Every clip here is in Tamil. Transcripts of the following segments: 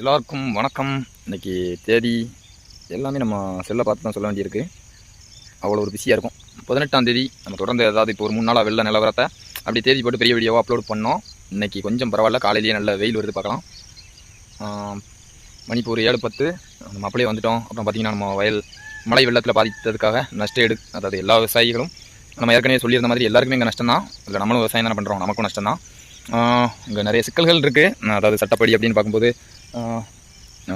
எல்லாருக்கும் வணக்கம். இன்னைக்கு தேதி எல்லாமே நம்ம செல்லை பார்த்து தான் சொல்ல வேண்டியிருக்கு. அவ்வளோ ஒரு பிஸியாக இருக்கும். பதினெட்டாம் தேதி நம்ம தொடர்ந்து ஏதாவது இப்போ ஒரு மூணு நாளாக வெளில நிலவரத்தை அப்படி தேதி போட்டு பெரிய வீடியோவாக அப்லோட் பண்ணோம். இன்றைக்கி கொஞ்சம் பரவாயில்ல. காலையிலேயே நல்ல வெயில் வருது பார்க்கலாம். மணிக்கு ஒரு ஏழு பத்து. நம்ம அப்படியே வந்துட்டோம். அப்புறம் பார்த்திங்கன்னா நம்ம வயல் மழை வெள்ளத்தில் பாதித்ததுக்காக நஷ்ட எடு அதாவது எல்லா விவசாயிகளும் நம்ம ஏற்கனவே சொல்லியிருந்த மாதிரி எல்லாருக்குமே இங்கே நஷ்டம் தான் இல்லை நம்மளும் விவசாயம் தானே பண்ணுறோம் நமக்கும் நஷ்டம் தான் இங்கே நிறைய சிக்கல்கள் இருக்குது அதாவது சட்டப்படி அப்படின்னு பார்க்கும்போது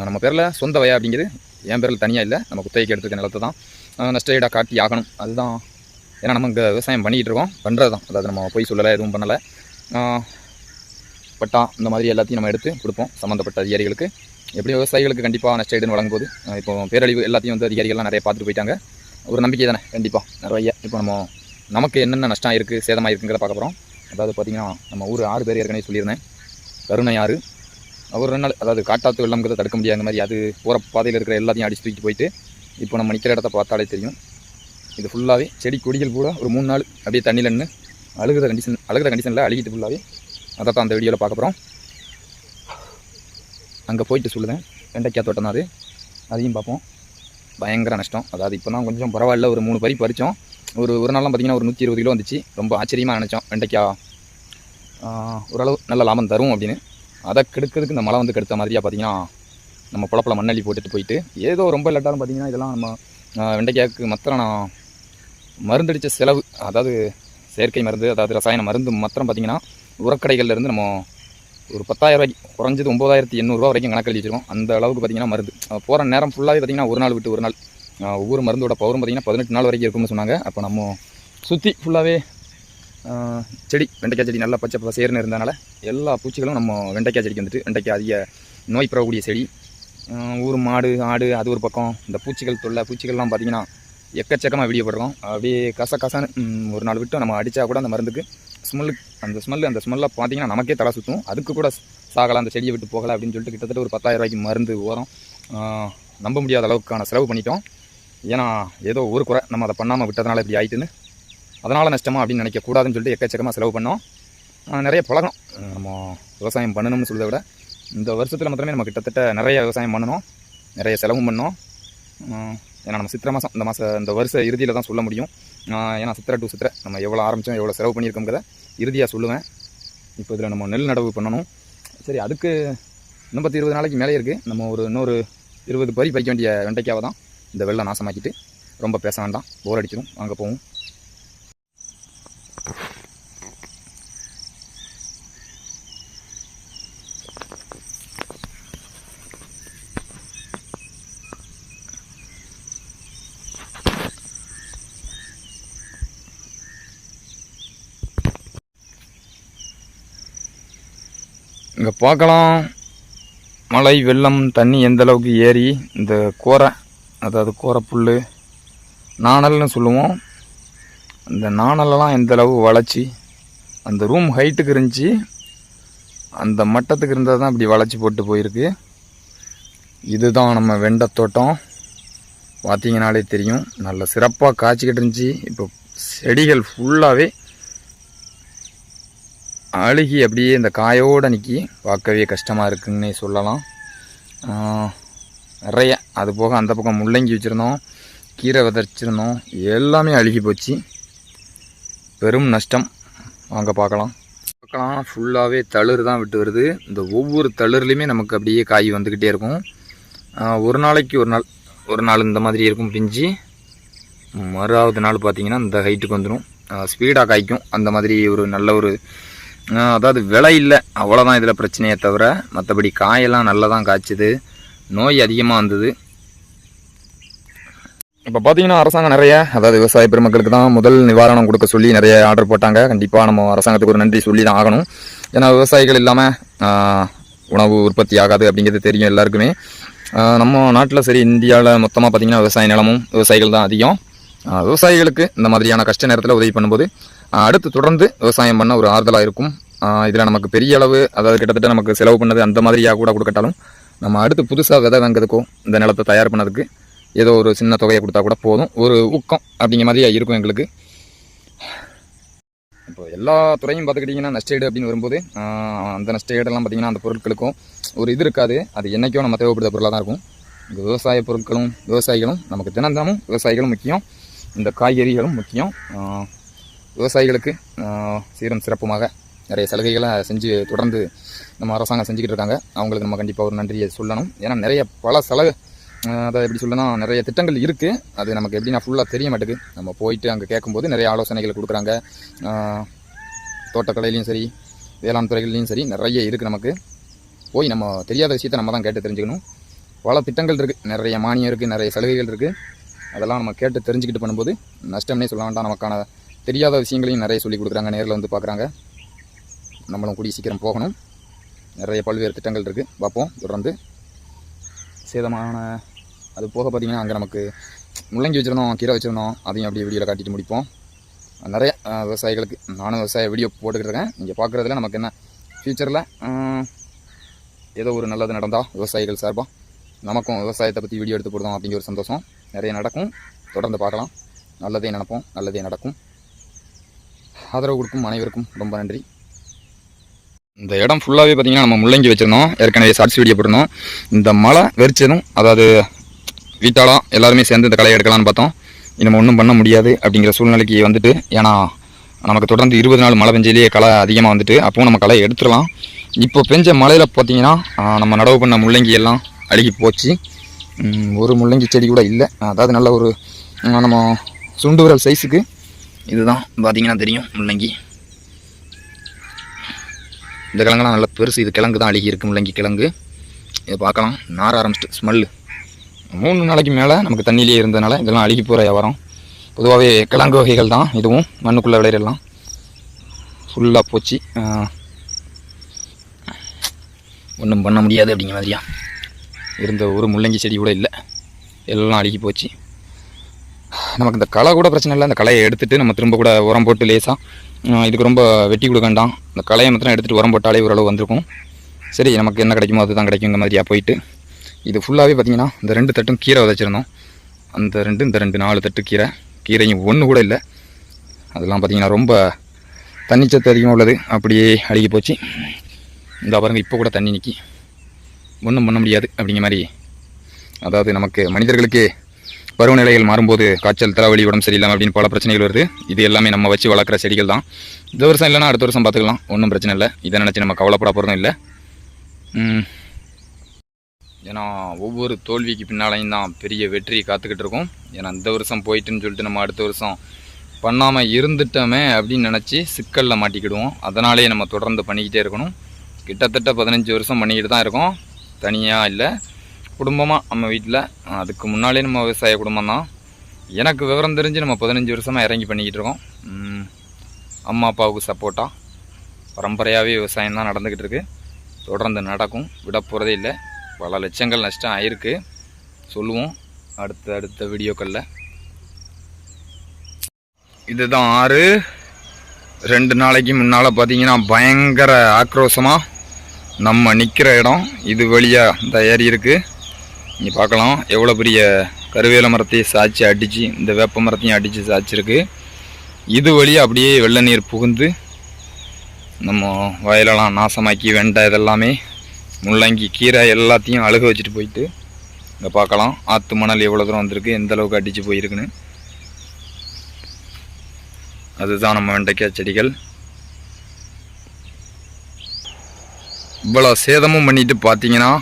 நம்ம பேரில் சொந்த வயா அப்படிங்கிறது என் பேரில் தனியாக இல்லை. நம்ம குத்தகைக்கு எடுத்துக்க நிலத்தை தான். நஷ்டஈடாக நஷ்ட ஈடாக காட்டி ஆகணும். அதுதான். ஏன்னா நம்ம இங்கே விவசாயம் பண்ணிகிட்டு இருக்கோம். பண்ணுறது தான் அதாவது நம்ம போய் சொல்லலை எதுவும் பண்ணலை. பட்டா இந்த மாதிரி எல்லாத்தையும் நம்ம எடுத்து கொடுப்போம். சம்மந்தப்பட்ட அதிகாரிகளுக்கு. எப்படி விவசாயிகளுக்கு கண்டிப்பாக நஷ்டஈடுன்னு வழங்கும்போது ஆஹ் இப்போ பேரழிவு எல்லாத்தையும் வந்து அதிகாரிகள்லாம் நிறைய பார்த்துட்டு போயிட்டாங்க. ஒரு நம்பிக்கை தானே. கண்டிப்பாக நிறைய. இப்போ நம்ம நமக்கு என்னென்ன நஷ்டம் இருக்குது சேதமாக இருக்குங்கிறத பார்க்க போகிறோம் அதாவது பார்த்திங்கன்னா நம்ம ஊர் ஆறு பேர் ஏற்கனவே சொல்லியிருந்தேன். கருணை ஆறு ஒரு ரெண்டு நாள் அதாவது காட்டாத்து வெள்ளம்ங்கிறத தடுக்க முடியாத. மாதிரி அது போகிற பாதையில் இருக்கிற எல்லாத்தையும் அடிச்சு தூக்கிட்டு போயிட்டு இப்போ நம்ம நிற்கிற இடத்த பார்த்தாலே தெரியும். இது ஃபுல்லாகவே செடி கொடிகள் கூட ஒரு மூணு நாள் அப்படியே தண்ணியில் நின்று அழுகுற கண்டிஷன் அழுகிற கண்டிஷனில் அழுகிட்டு ஃபுல்லாகவே அதை தான் அந்த வீடியோவில் பார்க்க போகிறோம் அங்கே போயிட்டு சொல்லுதேன். வெண்டைக்காய் தோட்டம் தான் அது. அதையும் பார்ப்போம். பயங்கர நஷ்டம். அதாவது இப்போ தான் கொஞ்சம் பரவாயில்ல ஒரு மூணு பறி பறித்தோம் ஒரு ஒரு நாள்லாம் பார்த்திங்கன்னா ஒரு நூற்றி இருபது கிலோ வந்துச்சு. ரொம்ப ஆச்சரியமாக நினச்சோம். வெண்டைக்காய் ஓரளவு நல்ல லாபம் தரும் அப்படின்னு. அதை கெடுக்கிறதுக்கு இந்த மழை வந்து கெடுத்த மாதிரியாக பார்த்தீங்கன்னா நம்ம புலப்பில் மண்ணள்ளி போட்டுட்டு போயிட்டு ஏதோ ரொம்ப லேட்டாலும் பார்த்தீங்கன்னா இதெல்லாம் நம்ம வெண்டைக்காய்க்கு மாத்திரம் நான் மருந்தடித்த செலவு அதாவது செயற்கை மருந்து அதாவது ரசாயன மருந்து மாத்திரம் பார்த்தீங்கன்னா உரக்கடைகள்லேருந்து நம்ம ஒரு பத்தாயிரம் ரூபாய்க்கு குறைஞ்சது ஒம்பதாயிரத்தி எண்ணூறுரூவா வரைக்கும் கணக்கு எழுதி வச்சிருக்கோம். அந்த அளவுக்கு பார்த்திங்கன்னா மருந்து. போகிற நேரம் ஃபுல்லாகவே பார்த்திங்கன்னா ஒரு நாள் விட்டு ஒரு நாள். ஒவ்வொரு மருந்தோட பவரும் பார்த்திங்கன்னா பதினெட்டு நாள் வரைக்கும் இருக்கும்னு சொன்னாங்க. அப்போ நம்ம சுற்றி ஃபுல்லாகவே செடி வெண்டைக்காய் செடி நல்லா பச்சை பசேர்னு இருந்தனால எல்லா பூச்சிகளும் நம்ம வெண்டைக்காய் செடிக்கு வந்துட்டு வெண்டைக்காய் அதிக நோய் பரவக்கூடிய செடி. ஊர் மாடு ஆடு அது ஒரு பக்கம். இந்த பூச்சிகள் தொல்லை பூச்சிகள்லாம் பார்த்தீங்கன்னா எக்கச்சக்கமாக விடியப்படுறோம் அப்படியே கச கசன்னு ஒரு நாள் விட்டு நம்ம அடித்தா கூட அந்த மருந்துக்கு ஸ்மெல்லு அந்த ஸ்மெல்லு அந்த ஸ்மெல்லை பார்த்தீங்கன்னா நமக்கே தலை சுற்றும் அதுக்கு கூட சாகலாம் அந்த செடியை விட்டு போகலாம் அப்படின்னு சொல்லிட்டு கிட்டத்தட்ட ஒரு பத்தாயிரம் ரூபாய்க்கு மருந்து ஓரம் நம்ப முடியாத அளவுக்கான செலவு பண்ணிட்டோம். ஏன்னா ஏதோ ஒரு குறை நம்ம அதை பண்ணாமல் விட்டதுனால இப்படி ஆயிட்டுன்னு அதனால் நஷ்டமா அப்படின்னு நினைக்கக்கூடாதுன்னு சொல்லிட்டு எக்கச்சக்கமாக செலவு பண்ணோம். நிறைய பழகம் நம்ம விவசாயம் பண்ணணும்னு சொல்கிறத விட இந்த வருஷத்தில் மாத்திரமே நம்ம கிட்டத்தட்ட நிறைய விவசாயம் பண்ணணும். நிறைய செலவும் பண்ணோம். ஏன்னா நம்ம சித்திரை மாதம் இந்த மாதம் இந்த வருஷ இறுதியில் தான் சொல்ல முடியும். ஏன்னா சித்திரை டு சித்திரை நம்ம எவ்வளோ ஆரம்பித்தோம் எவ்வளோ செலவு பண்ணியிருக்கோங்கிறத இறுதியாக சொல்லுவேன். இப்போ இதில் நம்ம நெல் நடவு பண்ணணும். சரி அதுக்கு இன்னும் பத்து இருபது நாளைக்கு மேலே இருக்குது நம்ம ஒரு இன்னொரு இருபது பறி பறிக்க வேண்டிய வெண்டைக்காவை தான் இந்த வெள்ளம் நாசமாக்கிட்டு ரொம்ப பேச வேண்டாம். போர் அடிச்சிடும் அங்கே போவோம். இங்கே பார்க்கலாம். மழை வெள்ளம் தண்ணி எந்த அளவுக்கு ஏறி இந்த கோரை அதாவது கோரை புல் நாணல்னு சொல்லுவோம். இந்த நாணலெல்லாம் எந்த அளவு வளைச்சி அந்த ரூம் ஹைட்டுக்கு இருந்துச்சு அந்த மட்டத்துக்கு இருந்தால் தான் இப்படி வளைச்சி போட்டு போயிருக்கு. இதுதான் நம்ம வெண்டை தோட்டம். பார்த்தீங்கனாலே தெரியும். நல்ல சிறப்பாக காய்ச்சிக்கிட்டு இருந்துச்சு. இப்போ செடிகள் ஃபுல்லாகவே அழுகி அப்படியே இந்த காயோடு நிற்கி பார்க்கவே கஷ்டமாக இருக்குன்னே சொல்லலாம். நிறைய. அது போக அந்த பக்கம் முள்ளங்கி வச்சுருந்தோம். கீரை விதைச்சிருந்தோம் எல்லாமே அழுகி போச்சு. பெரும் நஷ்டம். வாங்க பார்க்கலாம். பார்க்கலாம். ஃபுல்லாகவே தளிர் தான் விட்டு வருது. இந்த ஒவ்வொரு தளிர்லையுமே நமக்கு அப்படியே காய் வந்துக்கிட்டே இருக்கும். ஒரு நாளைக்கு ஒரு நாள் ஒரு நாள் இந்த மாதிரி இருக்கும் பிஞ்சு. மறாவது நாள் பார்த்திங்கன்னா இந்த ஹைட்டுக்கு வந்துடும் ஸ்பீடாக காய்க்கும். அந்த மாதிரி ஒரு நல்ல ஒரு அதாவது விலை இல்லை. அவ்வளோதான் இதில் பிரச்சனையே தவிர மற்றபடி காயெல்லாம் நல்லா தான் காய்ச்சிது. நோய் அதிகமாக வந்தது. இப்போ பார்த்தீங்கன்னா அரசாங்கம் நிறைய அதாவது விவசாய பெருமக்களுக்கு தான் முதல் நிவாரணம் கொடுக்க சொல்லி நிறைய ஆர்டர் போட்டாங்க. கண்டிப்பாக நம்ம அரசாங்கத்துக்கு ஒரு நன்றி சொல்லி தான் ஆகணும். ஏன்னா விவசாயிகள் இல்லாமல் உணவு உற்பத்தி ஆகாது அப்படிங்கிறது தெரியும் எல்லாருக்குமே. நம்ம நாட்டில் சரி இந்தியாவில் மொத்தமாக பார்த்தீங்கன்னா விவசாய நிலமும் விவசாயிகள் தான் அதிகம். விவசாயிகளுக்கு இந்த மாதிரியான கஷ்ட நேரத்தில் உதவி பண்ணும்போது அடுத்து தொடர்ந்து விவசாயம் பண்ண ஒரு ஆறுதலாக இருக்கும். இதில் நமக்கு பெரிய அளவு அதாவது கிட்டத்தட்ட நமக்கு செலவு பண்ணது அந்த மாதிரியாக கூட கொடுக்கட்டாலும் நம்ம அடுத்து புதுசாக விதை வாங்குறதுக்கோ இந்த நிலத்தை தயார் பண்ணதுக்கு ஏதோ ஒரு சின்ன தொகையை கொடுத்தா கூட போதும். ஒரு ஊக்கம் அப்படிங்கிற மாதிரியா இருக்கும் எங்களுக்கு. இப்போ எல்லா துறையும் பார்த்துக்கிட்டிங்கன்னா நஷ்டஈடு அப்படின்னு வரும்போது அந்த நஷ்டஈடெல்லாம் பார்த்திங்கன்னா அந்த பொருட்களுக்கும் ஒரு இது இருக்காது. அது என்றைக்கும் நம்ம தேவைப்படுற பொருளாக தான் இருக்கும். இந்த விவசாய பொருட்களும் விவசாயிகளும் நமக்கு தினந்தனமும் விவசாயிகளும் முக்கியம். இந்த காய்கறிகளும் முக்கியம். விவசாயிகளுக்கு சீரும் சிறப்புமாக நிறைய சலுகைகளை செஞ்சு தொடர்ந்து நம்ம அரசாங்கம் செஞ்சுக்கிட்டு இருக்காங்க. அவங்களுக்கு நம்ம கண்டிப்பாக ஒரு நன்றியை சொல்லணும். ஏன்னா நிறைய பல சலுகை அதை எப்படி சொல்லணும் நிறைய திட்டங்கள் இருக்குது அது நமக்கு எப்படின்னா ஃபுல்லாக தெரிய மாட்டேங்குது நம்ம போயிட்டு அங்கே கேட்கும்போது நிறைய ஆலோசனைகள் கொடுக்குறாங்க. தோட்டக்கலையிலையும் சரி வேளாண் துறைகள்லையும் சரி நிறைய இருக்குது நமக்கு. போய் நம்ம தெரியாத விஷயத்தை நம்ம தான் கேட்டு தெரிஞ்சுக்கணும். பல திட்டங்கள் இருக்குது நிறைய மானியம் இருக்குது நிறைய சலுகைகள் இருக்குது அதெல்லாம் நம்ம கேட்டு தெரிஞ்சுக்கிட்டு பண்ணும்போது நஷ்டம்னே சொல்ல வேண்டாம். நமக்கான தெரியாத விஷயங்களையும் நிறைய சொல்லிக் கொடுக்குறாங்க நேரில் வந்து பார்க்குறாங்க. நம்மளும் கூடிய சீக்கிரம் போகணும். நிறைய பல்வேறு திட்டங்கள் இருக்குது பார்ப்போம். தொடர்ந்து சேதமான அது போக பார்த்திங்கன்னா அங்கே நமக்கு முள்ளங்கி வச்சுருந்தோம் கீரை வச்சுருந்தோம். அதையும் அப்படியே வீடியோவில் காட்டிட்டு முடிப்போம். நிறைய விவசாயிகளுக்கு நானும் விவசாய வீடியோ போட்டுக்கிட்டு இருக்கேன். இங்கே பார்க்குறதுல நமக்கு என்ன ஃப்யூச்சரில் ஏதோ ஒரு நல்லது நடந்தால் விவசாயிகள் சார்பாக நமக்கும் விவசாயத்தை பற்றி வீடியோ எடுத்து போடுதோம் அப்படிங்கிற ஒரு சந்தோஷம் நிறைய நடக்கும். தொடர்ந்து பார்க்கலாம். நல்லதே நினைப்போம். நல்லதே நடக்கும். ஆதரவு கொடுக்கும் அனைவருக்கும் ரொம்ப நன்றி. இந்த இடம் ஃபுல்லாகவே பார்த்தீங்கன்னா நம்ம முள்ளங்கி வச்சுருந்தோம். ஏற்கனவே ஷார்ட்ஸ் வீடியோ போட்டிருந்தோம். இந்த மழை வெறிச்சதும் அதாவது வீட்டாலாம் எல்லாருமே சேர்ந்து இந்த களையை எடுக்கலாம்னு பார்த்தோம். நம்ம ஒன்றும் பண்ண முடியாது அப்படிங்கிற சூழ்நிலைக்கு வந்துட்டு ஏன்னா நமக்கு தொடர்ந்து இருபது நாள் மழை பெஞ்சிலேயே களை அதிகமாக வந்துட்டு அப்பவும் நம்ம களை எடுத்துடலாம். இப்போ பெஞ்ச மழையில் பார்த்தீங்கன்னா நம்ம நடவு பண்ண முள்ளங்கி எல்லாம் அழுகி போச்சு. ஒரு முள்ளங்கி செடி கூட இல்லை. அதாவது நல்ல ஒரு நம்ம சுண்டு விரல் சைஸுக்கு இதுதான் பார்த்தீங்கன்னா தெரியும் முள்ளங்கி. இந்த கிழங்குலாம் நல்லா பெருசு இது கிழங்கு தான் அழுகி இருக்குது முள்ளங்கி கிழங்கு. இதை பார்க்கலாம். நார ஆரம்பிச்சிட்டு ஸ்மெல்லு. மூணு நாளைக்கு மேலே நமக்கு தண்ணியிலே இருந்ததுனால இதெல்லாம் அழுகி போகிற வியாபாரம். பொதுவாகவே கிழங்கு வகைகள் தான் இதுவும் மண்ணுக்குள்ளே விளையிறலாம் ஃபுல்லாக போச்சு. ஒன்றும் பண்ண முடியாது அப்படிங்கிற மாதிரியா. இருந்த ஒரு முள்ளங்கி செடி கூட இல்லை. எல்லாம் அழுகி போச்சு. நமக்கு இந்த களை கூட பிரச்சனை இல்லை. அந்த களையை எடுத்துகிட்டு நம்ம திரும்ப கூட உரம் போட்டு லேசாக இதுக்கு ரொம்ப வெட்டி கொடுக்க வேண்டாம். இந்த களையை மாத்திரம் எடுத்துகிட்டு உரம் போட்டாலே ஓரளவு வந்திருக்கும். சரி நமக்கு என்ன கிடைக்குமோ அதுதான் கிடைக்குங்க மாதிரியா போயிட்டு. இது ஃபுல்லாகவே பார்த்தீங்கன்னா இந்த ரெண்டு தட்டும் கீரை விதைச்சிருந்தோம். அந்த ரெண்டு இந்த ரெண்டு நாலு தட்டு கீரை. கீரையும் ஒன்று கூட இல்லை. அதெல்லாம் பார்த்தீங்கன்னா ரொம்ப தண்ணிச்சத்து அதிகமாக உள்ளது. அப்படியே அழுகி போச்சு. இந்த பாருங்க இப்போ கூட தண்ணி நிற்கி ஒன்றும் பண்ண முடியாது அப்படிங்கிற மாதிரி. அதாவது நமக்கு மனிதர்களுக்கே பருவநிலைகள் மாறும்போது காய்ச்சல் தலைவலி உடம்பு சரியில்லாமல் அப்படின்னு பல பிரச்சனைகள் வருது. இது எல்லாமே நம்ம வச்சு வளர்க்குற செடிகள் தான். இந்த வருஷம் இல்லைன்னா அடுத்த வருஷம் பார்த்துக்கலாம். ஒன்றும் பிரச்சனை இல்லை. இதை நினச்சி நம்ம கவலைப்பட போகிறதும் இல்லை. ஏன்னா ஒவ்வொரு தோல்விக்கு பின்னாலையும் தான் பெரிய வெற்றி காத்துக்கிட்டு இருக்கோம். ஏன்னா இந்த வருஷம் போயிட்டுன்னு சொல்லிட்டு நம்ம அடுத்த வருஷம் பண்ணாமல் இருந்துட்டோமே அப்படின்னு நினச்சி சிக்கலில் மாட்டிக்கிடுவோம். அதனாலேயே நம்ம தொடர்ந்து பண்ணிக்கிட்டே இருக்கணும். கிட்டத்தட்ட பதினஞ்சு வருஷம் பண்ணிக்கிட்டு தான் இருக்கோம். தனியாக இல்லை. குடும்பமாக நம்ம வீட்டில் அதுக்கு முன்னாலே நம்ம விவசாய குடும்பம் தான். எனக்கு விவரம் தெரிஞ்சு நம்ம பதினஞ்சு வருஷமாக இறங்கி பண்ணிக்கிட்டு இருக்கோம். அம்மா அப்பாவுக்கு சப்போர்ட்டாக பரம்பரையாகவே விவசாயம் தான் நடந்துக்கிட்டு இருக்குது தொடர்ந்து நடக்கும். விட போகிறதே இல்லை. பல லட்சங்கள் நஷ்டம் ஆயிருக்கு. சொல்லுவோம் அடுத்த அடுத்த வீடியோக்களில். இதுதான் ஆறு. ரெண்டு நாளைக்கு முன்னால் பார்த்தீங்கன்னா பயங்கர ஆக்ரோஷமாக நம்ம நிற்கிற இடம். இது வழியாக இந்த ஏரி இருக்குது நீங்கள் பார்க்கலாம். எவ்வளோ பெரிய கருவேல மரத்தையும் சாய்ச்சி அடித்து இந்த வேப்ப மரத்தையும் அடித்து சாய்ச்சிருக்கு. இது வழியாக அப்படியே வெள்ள நீர் புகுந்து நம்ம வயலெல்லாம் நாசமாக்கி வெண்டை இதெல்லாமே முள்ளங்கி கீரை எல்லாத்தையும் அழுக வச்சுட்டு போயிட்டு இங்கே பார்க்கலாம். ஆற்று மணல் எவ்வளோ தூரம் வந்திருக்கு எந்த அளவுக்கு அடித்து போயிருக்குன்னு. அதுதான் நம்ம வெண்டைக்காய் செடிகள். இவ்வளோ சேதமும் பண்ணிட்டு பார்த்தீங்கன்னா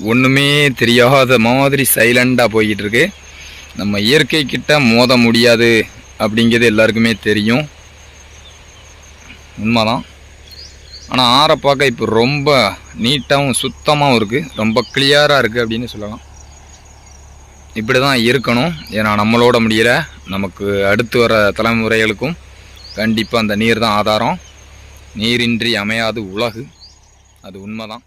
ஒன்றுமே தெரியாத மாதிரி சைலண்டாக போய்கிட்டு இருக்கு நம்ம இயற்கை கிட்ட மோத முடியாது அப்படிங்கிறது எல்லாருக்குமே தெரியும். உண்மைதான். ஆனால் ஆறை பார்க்க இப்போ ரொம்ப நீட்டாகவும் சுத்தமாகவும் இருக்குது ரொம்ப கிளியராக இருக்குது அப்படின்னு சொல்லலாம். இப்படி தான் இருக்கணும். ஏன்னா நம்மளோட முடியல. நமக்கு அடுத்து வர தலைமுறைகளுக்கும் கண்டிப்பாக அந்த நீர் தான் ஆதாரம். நீரின்றி அமையாது உலகு. அது உண்மைதான்.